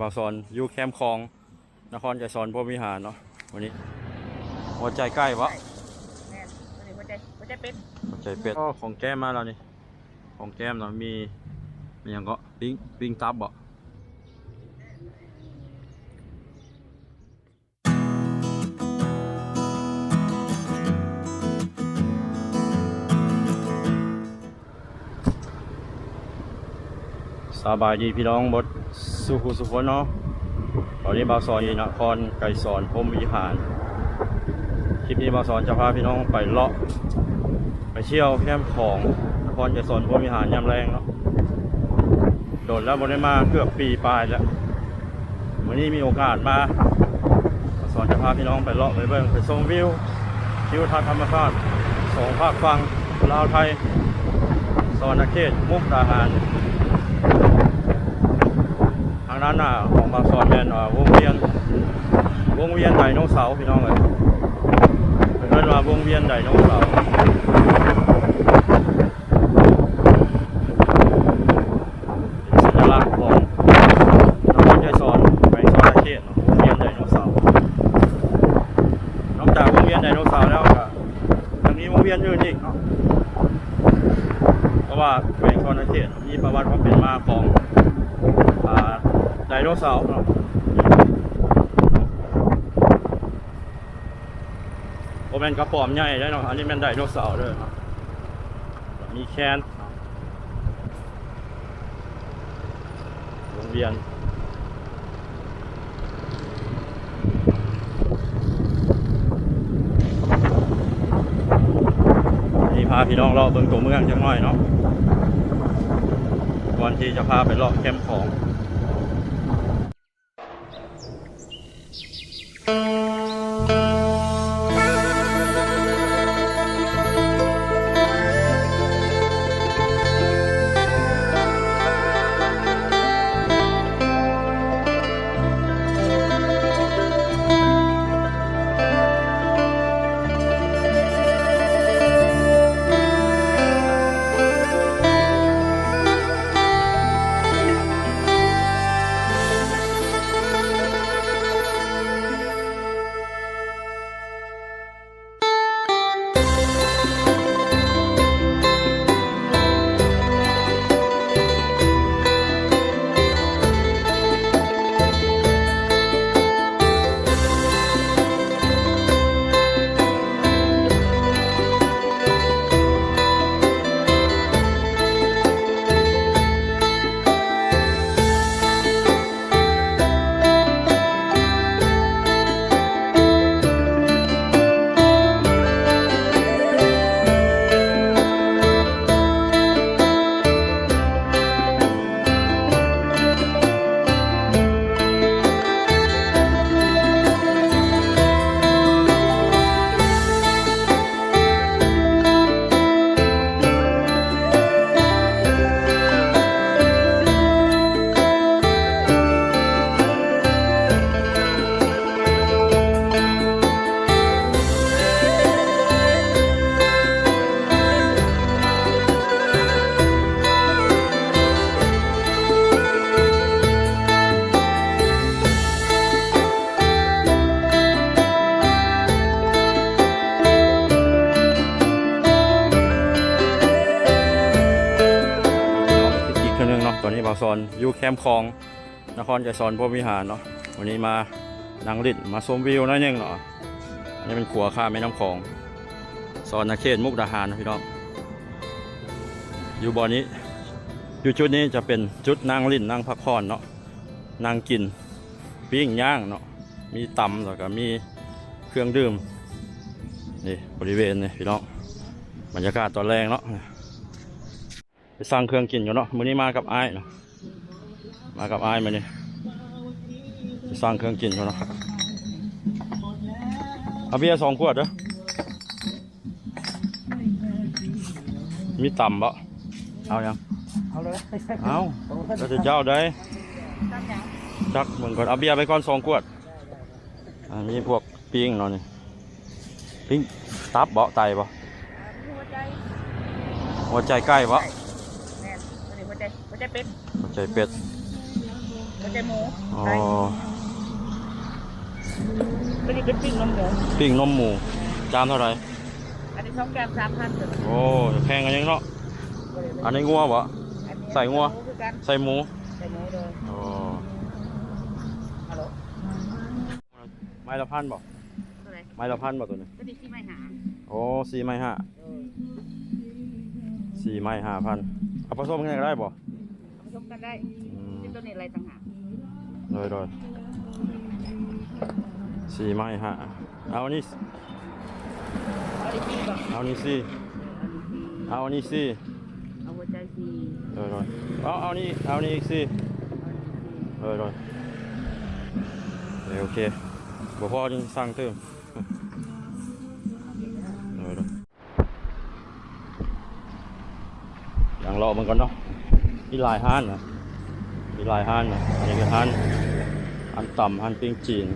บาวซอนอยู่แคมป์คลอง นครไกรสอนพรหมวิหารเนาะวันนี้หัวใจใกล้วะแม่นตัวนี้หัวใจหัวใจเป็นหัวใจเป็ดก็ของแก้มมาแล้วนี่ของแก้มเนาะมีมีอย่างก็ปิ้งปิ้งตับบ่สบายดีพี่น้องบด สุขุสุขนเนาะตอนนี้บาวซอนยนครไกรสอนพรมวิหาร คลิปนี้บาวซอนจะพาพี่น้องไปเลาะ ไปเที่ยวแคมป์ของนครไกรสอนพรมวิหารยามแรงเนาะ โดดแล้วบนได้มาเกือบปีปลายแล้ววันนี้มีโอกาสมาบาวซอนจะพาพี่น้องไปเลาะไปเบิ่งไปชมวิวทิวทัศน์ธรรมชาติสองภาคฟังลาวไทยสวรรณเขตมุกดาหารางด้นน้าของบางซอนแม่นวงเวียน วงเวียนไดโนเสาร์พี่น้องเลยเป็นเรียกว่าวงเวียนไดโนเสาร์เป็นสัญลักษณ์ของนครชัยสอนไปสอนเขตเนาะวงเวียนไดโนเสาร์นอกจากวงเวียนไดโนเสาร์แล้วก็ยังมีวงเวียนอื่นอีกเนาะเพราะว่าแขวงสอนเขตมีประวัติความเป็นมาของ ไดโนเสาร์เนาะโอแมนกระป๋อมใหญ่ได้เนาะอันนี้แมนไดโนเสาร์เด้วยเนาะมีแคนเนาะวงเวียนนี่พาพี่น้องเลาะเบิ่งตัวเมืองจังหน่อยเนาะก่อนที่จะพาไปเลาะแคมป์ของ อนนี้บางซอนอยู่แคมคลองนครไกรสอนพรหมวิหารเนาะวันนี้มานั่งริดมาชมวิวน้อยหนึงเนาะอันนี้เป็นขัวข้าแม่น้ำคลองซอนนาเขตมุกดาหารนะพี่น้องอยู่บ่อนี้ อยู่จุดนี้จะเป็นจุดนั่งริดนั่งพักผ่อนเนาะนั่งกินปิ้งย่างเนาะมีตำแล้วก็มีเครื่องดื่มนี่บริเวณนี่พี่น้องบรรยากาศตอนแรงเนาะ ไปสั่งเครื่องกินอยู่เนาะมื้อนี้มากับไอ้เนาะมากับไอ้มานี่ไปสั่งเครื่องกินอยู่เนาะเอาเบียร์สองขวดเด้อมีต่ำบ่เอายังเอาเลยเอาแล้วจะเจ้าได้จักเหมือนก่อนเอาเบียร์ไปก่อนสองขวดอ่ามีพวกปิ้งเนาะนี่ปิ้งตับบ่ไตบ่หัวใจหัวใจใกล้บ่ ใจหัวใจเป็นหัวใจเป็ดหัวหัวใจหมูอ๋อไก่ตัวนี้เป็นปิ้งนมหมูปิ้งนมหมูจานเท่าไหร่อันนี้สองแกมสามพันเถอะโอ้แพงกันยังเนาะอันนี้งัวบ่อันนี้ใส่งัวหมูคือกันใส่หมูใส่หมูเลยอ๋อฮัลโหลไม้ละพันบ่เท่าไหร่ไม้ละพันบ่ตัวนี้ตัวนี้ที่ไม่หาโอ้สี่ไม้ห้าเออสี่ไม้ห้าพันเอาผสมกันก็ได้บ่ ผสมกันได้อืมเป็นตัวนี้อะไรต่างหากโดยโดยสี่ไม้ห้าเอาอันนี้เอาอีกทีก่อนเอาอันนี้สี่เอาอีกทีเอาอันนี้สี่เอาหัวใจสี่โดยโดยเอาเอานี่เอานี่อีกสี่เอาอีกทีโดยโดยเออโอเคบ่พอจึงสั่งเติมโดยโดยอย่างรอมันก่อนเนาะ มีหลายห้านนะมีหลายห้านนะอันนี้คือห้านห้านต่ำห้านปิ้งจีน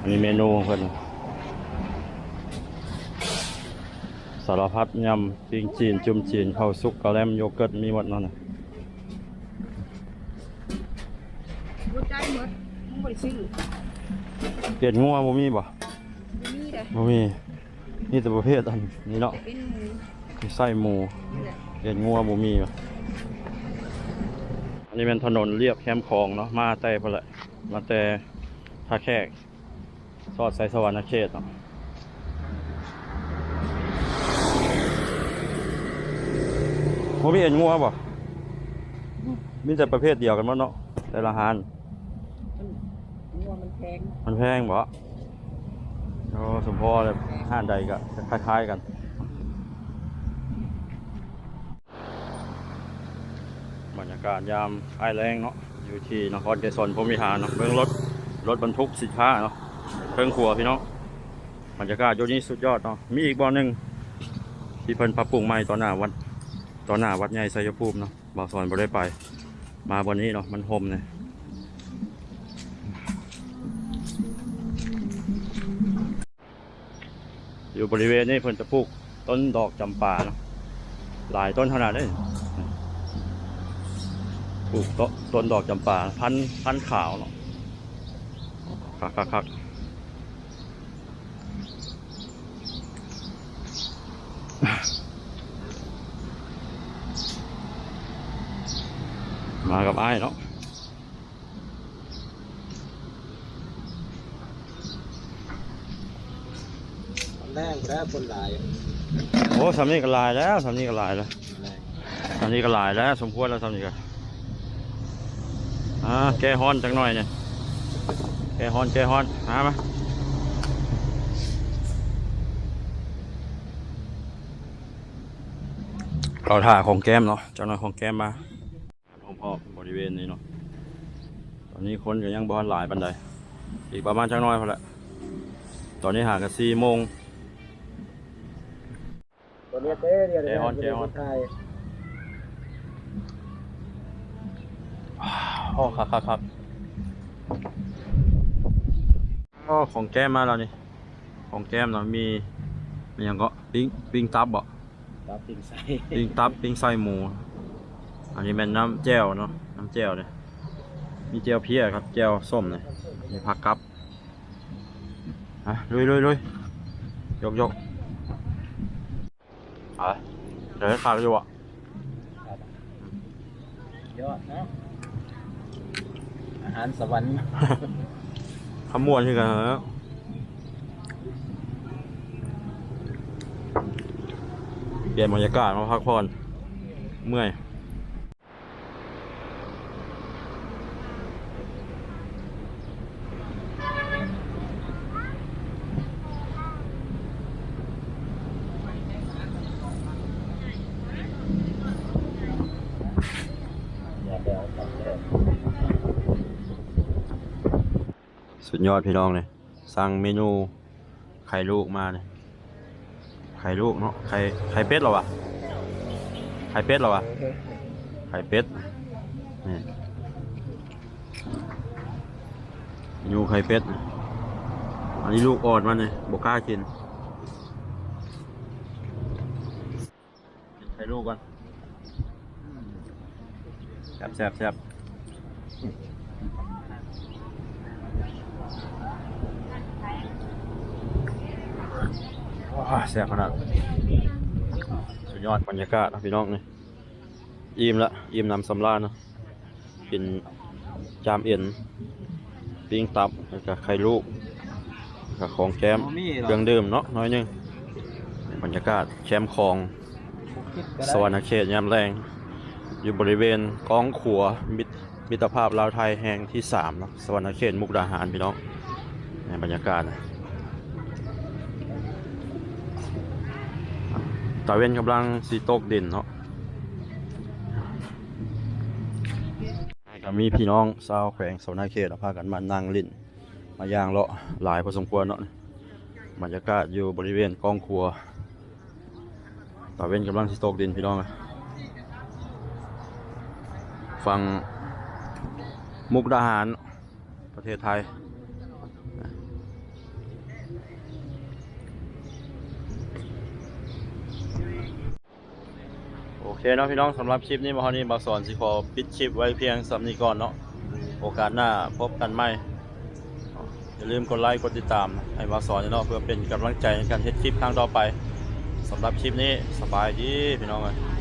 อันนี้เมนูของเพิ่นสารพัดยำปิ้งจีน จุ่มจีนข้าวซุกกะแลมโยเกิร์ตมีหมดนั่นน่ะหัวใจหมดมึงบ่ได้ซื้อเกล็ดงัวบ่มีบ่บ่มีเด้อบ่มี นี่แต่ประเภทอันนี้เนาะเป็นหมูมีไส้หมูนี่แหละเกล็ดงัวบ่มีว่ะอันนี้เป็นถนนเรียบแคมป์คลองเนาะมาแต่พุ่นแหละมาแต่ท่าแขกซอดไซสวรรณเขตเนาะบ่มีเอ็นงัวบ่มีแต่ประเภทเดียวกันหมดเนาะแต่ละอาหารงัวมันแพงมันแพงบ่ โอ้สมพอเลยห้านใดก็คล้ายๆกันบรรยากาศยามไอแรงเนาะอยู่ที่นครเกษรพมิหารเนาะเบื้องรถรถบรรทุกสินค้าเนาะเครื่องครัวพี่น้องบรรยากาศอยู่นี่สุดยอดเนาะมีอีกบ่อหนึ่งที่เพิ่นปรับปรุงใหม่ตอนหน้าวัดตอนหน้าวัดใหญ่ไซยภูมิเนาะบ่าวสอนบ่ได้ไป มาวันนี้เนาะมันห่มเนี่ย อยู่บริเวณนี้เพิ่นจะปลูกต้นดอกจำปาเนาะหลายต้นขนาดนี้ปลูกต้นต้นดอกจำปาพันพันขาวเนาะคักคักคักมากับไอ้เนาะ แรงแล้วคนหลายโอ้สำนี้ก็หลายแล้วสำนี้ก็หลายแล้วแรงสำนี้ก็หลายแล้ว สมควรแล้วสำนี้ก็อ่าแก้ฮ้อนจังหน่อยเนี่ยแก้ฮ้อนแก้ฮ้อนหามาเราถ่าของแก้มเนาะจ้าหน่อยของแก้มมาขอพ่อบริเวณนี้เนาะตอนนี้คนก็ยังบ้านหลายปันใดอีกประมาณจังหน้อยพอละตอนนี้หากันสี่โมง ตัวนี้เต้เดียวเจฮอนเจฮอนไทยโอ้ครับครับครับโอ้ของแก้มมาแล้วนี่ ของแก้มเรามีมีอย่างก็ปิ้งปิ้งตับบ่รับปิงใส่ปิ้งตับปิ้งไส้หมู อันนี้เป็นน้ำแจ่วเนาะน้ำแจ่วเนี่ยมีแจ่วเพี้ยครับแจ่วส้มเนี่ยมีผักกับอะลุยลุยลุยยกยก อะเดี๋ยวให้ขาดอยู่อะยอดนะอาหารสวรรค์ขมวนคือกันเหรอเปลี่ยนบรรยากาศมาพักผ่อนเมื่อย อย่าเดี๋ยวตัดเดี๋ยว สุดยอดพี่น้องเลยสั่งเมนูไข่ลูกมาเลยไข่ลูกเนาะไข่ไข่เป็ดเหรอวะไข่เป็ดเหรอวะไข่เป็ดนี่เมนูไข่เป็ดอันนี้ลูกอ่อนมันเลยบกล้ากินกินไข่ลูกกันแซ่บแซ่บแซ่บ ว้าแซ่บขนาด สุดยอดบรรยากาศนะพี่น้องนี่อิ่มละอิ่มน้ำสำราญเนาะกินจามเอ็นปิ้งตับแล้วก็ไข่ลูกแล้วก็ของแก้มเครื่องดื่มเนาะน้อยหนึงบรรยากาศแคมป์คลองสวรรณเขตยามแรง อยู่บริเวณกองขัวมิตรมิตรภาพลาวไทยแห่งที่สามเนาะสวรรณเขตมุกดาหารพี่น้องในบรรยากาศนะ ตะเวนกำลังสีตกดินเนาะก็มีพี่น้องชาวแขวงสวรรณเขตพากันมานั่งลิ้นมาย่างเลาะหลายพอสมควรเนาะบรรยากาศอยู่บริเวณกองครัวตะเวนกำลังสิตกดินพี่น้องฟังมุกดาหารประเทศไทย โอเคเนาะพี่น้องสำหรับคลิปนี้มาเท่านี้บาสอนสิขอปิดคลิปไว้เพียงสำนีก่อนเนาะโอกาสหน้าพบกันใหม่อย่าลืมกดไลค์กดติดตามให้บาสอนเนาะเพื่อเป็นกำลังใจในการเฮ็ดคลิปครั้งต่อไปสำหรับคลิปนี้สบายดีพี่น้องเลย